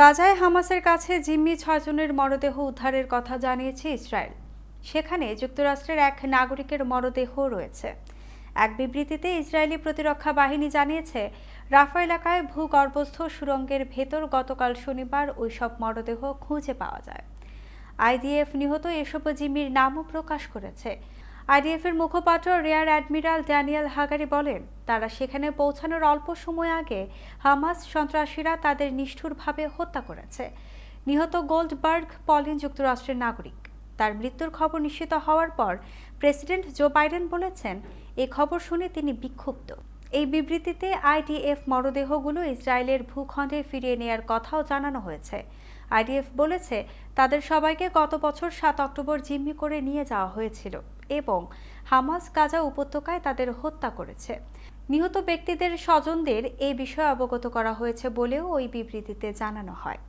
গাজায় হামাসের কাছে জিম্মি ছয়জনের মরদেহ উদ্ধারের কথা জানিয়েছে ইসরায়েল। সেখানে যুক্তরাষ্ট্রের এক নাগরিকের মরদেহ রয়েছে। এক বিবৃতিতে ইসরায়েলি প্রতিরক্ষা বাহিনী জানিয়েছে, রাফা এলাকায় ভূগর্ভস্থ সুড়ঙ্গের ভেতর গতকাল শনিবার ওই সব মরদেহ খুঁজে পাওয়া যায়। আইডিএফ নিহত এসব জিম্মির নামও প্রকাশ করেছে। আইডিএফ এর মুখপাত্র রেয়ার অ্যাডমিরাল ড্যানিয়েল হাগারি বলেন, তারা সেখানে পৌঁছানোর অল্প সময় আগে হামাস সন্ত্রাসীরা তাদের নিষ্ঠুরভাবে হত্যা করেছে। নিহত গোল্ডবার্গ পলিন যুক্তরাষ্ট্রের নাগরিক। তার মৃত্যুর খবর নিশ্চিত হওয়ার পর প্রেসিডেন্ট জো বাইডেন বলেছেন এই খবর শুনে তিনি বিক্ষুব্ধ। এই বিবৃতিতে আইডিএফ মরদেহগুলো ইসরায়েলের ভূখণ্ডে ফিরিয়ে নেয়ার কথাও জানানো হয়েছে। আইডিএফ বলেছে, তাদের সবাইকে গত বছর সাত অক্টোবর জিম্মি করে নিয়ে যাওয়া হয়েছিল এবং হামাস গাজা উপত্যকায় তাদের হত্যা করেছে। নিহত ব্যক্তিদের স্বজনদের এই বিষয়ে অবগত করা হয়েছে বলেও ওই বিবৃতিতে জানানো হয়।